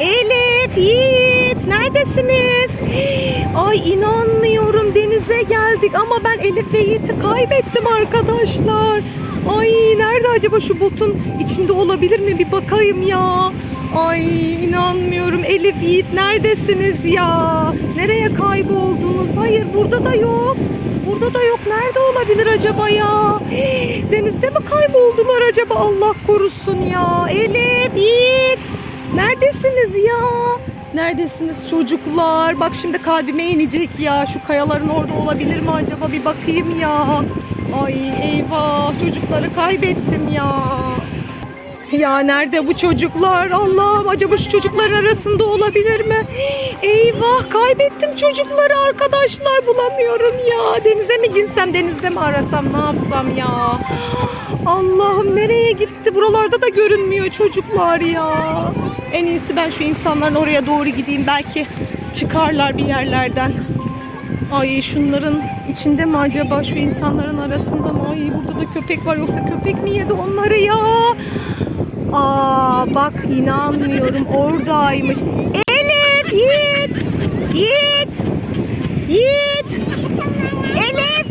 Elif, Yiğit neredesiniz? Ay inanmıyorum denize geldik ama ben Elif ve Yiğit'i kaybettim arkadaşlar. Ay nerede acaba şu botun içinde olabilir mi bir bakayım ya. Ay inanmıyorum Elif Yiğit neredesiniz ya? Nereye kayboldunuz? Hayır burada da yok. Burada da yok. Nerede olabilir acaba ya? Denizde mi kayboldular acaba? Allah korusun ya. Elif, Yiğit. Neredesiniz ya? Neredesiniz çocuklar? Bak şimdi kalbime inecek ya. Şu kayaların orada olabilir mi acaba? Bir bakayım ya. Ay eyvah çocukları kaybettim ya. Ya nerede bu çocuklar? Allah'ım acaba şu çocukların arasında olabilir mi? Eyvah kaybettim çocukları arkadaşlar bulamıyorum ya. Denize mi girsem denizde mi arasam ne yapsam ya? Allah'ım nereye gitti? Buralarda da görünmüyor çocuklar ya. En iyisi ben şu insanların oraya doğru gideyim. Belki çıkarlar bir yerlerden. Ay şunların içinde mi acaba şu insanların arasında mı? Ay burada da köpek var yoksa köpek mi yedi onları ya? Aa bak inanmıyorum oradaymış. Elif Yiğit Yiğit Yiğit Elif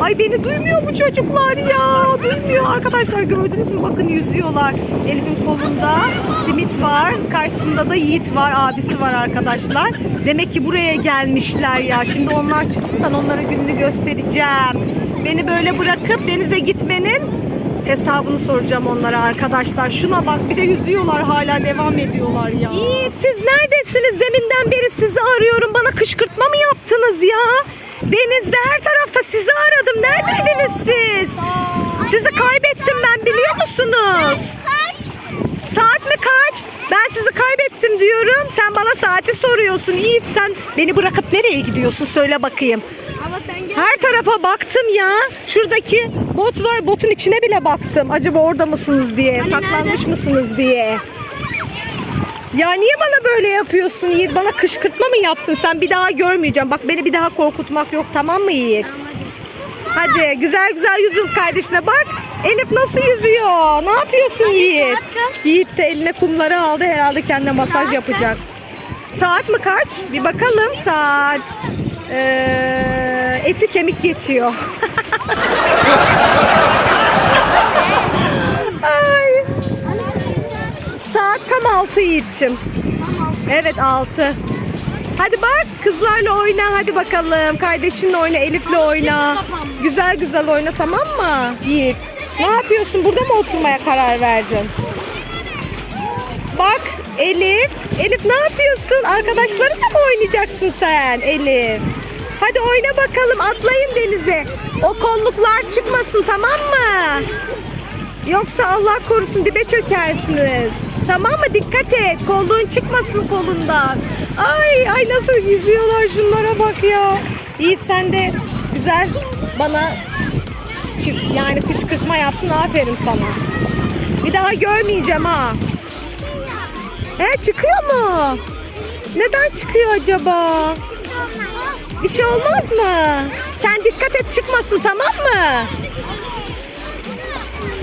Ay beni duymuyor bu çocuklar ya. Duymuyor arkadaşlar gördünüz mü? Bakın yüzüyorlar. Elif'in kolunda simit var. Karşısında da Yiğit var. Abisi var arkadaşlar. Demek ki buraya gelmişler ya. Şimdi onlar çıksın ben onlara gününü göstereceğim. Beni böyle bırakıp denize gitmenin hesabını soracağım onlara arkadaşlar. Şuna bak bir de yüzüyorlar hala devam ediyorlar ya. Yiğit siz neredesiniz? Deminden beri sizi arıyorum. Bana kışkırtma mı yaptınız ya? Denizde her tarafta sizi aradım. Neredeydiniz siz? Sizi kaybettim ben biliyor musunuz? Saat mi kaç? Ben sizi kaybettim diyorum. Sen bana saati soruyorsun. Yiğit sen beni bırakıp nereye gidiyorsun? Söyle bakayım. Her tarafa baktım ya. Şuradaki bot var. Botun içine bile baktım. Acaba orada mısınız diye. Hani saklanmış nerede? mısınız diye. Ya niye bana böyle yapıyorsun Yiğit? Bana kışkırtma mı yaptın? Sen bir daha görmeyeceğim. Bak beni bir daha korkutmak yok tamam mı Yiğit? Hadi güzel güzel yüzün kardeşine bak. Elif nasıl yüzüyor? Ne yapıyorsun Yiğit? saat kaç? Yiğit de eline kumları aldı herhalde kendine masaj yapacak. Saat mi kaç? Bir bakalım saat. Ee, eti kemik geçiyor. Ay. Saat tam 6 Yiğit'çim. Evet 6. Hadi bak kızlarla oyna hadi bakalım. Kardeşinle oyna, Elif'le oyna. Güzel güzel oyna tamam mı Yiğit? Ne yapıyorsun? Burada mı oturmaya karar verdin? Bak Elif. Elif ne yapıyorsun? Arkadaşlarınla mı oynayacaksın sen Elif? Hadi oyna bakalım atlayın denize. O kolluklar çıkmasın tamam mı? Yoksa Allah korusun dibe çökersiniz. Tamam mı? Dikkat et. Kolluğun çıkmasın kolundan. Ay ay nasıl yüzüyorlar şunlara bak ya. Yiğit sen de güzel bana yani kışkırtma yaptın. Aferin sana. Bir daha görmeyeceğim ha. He çıkıyor mu? Neden çıkıyor acaba? Bir şey olmaz mı? Sen dikkat et çıkmasın tamam mı?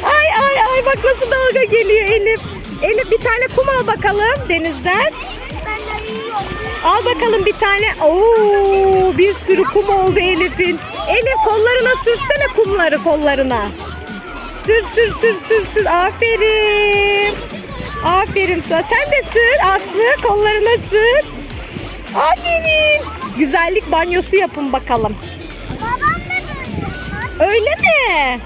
Ay ay ay bak nasıl dalga geliyor Elif. Elif bir tane kum al bakalım denizden. Al bakalım bir tane. Oo bir sürü kum oldu Elif'in. Elif kollarına sürsene kumları kollarına. Sür sür sür sür sür. Aferin. Aferin sana. Sen de sür Aslı kollarına sür. Aferin. Güzellik banyosu yapın bakalım. Babam da böyle. Öyle mi?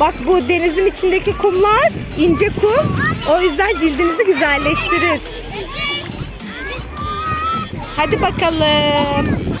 Bak bu denizin içindeki kumlar ince kum. O yüzden cildinizi güzelleştirir. Hadi bakalım.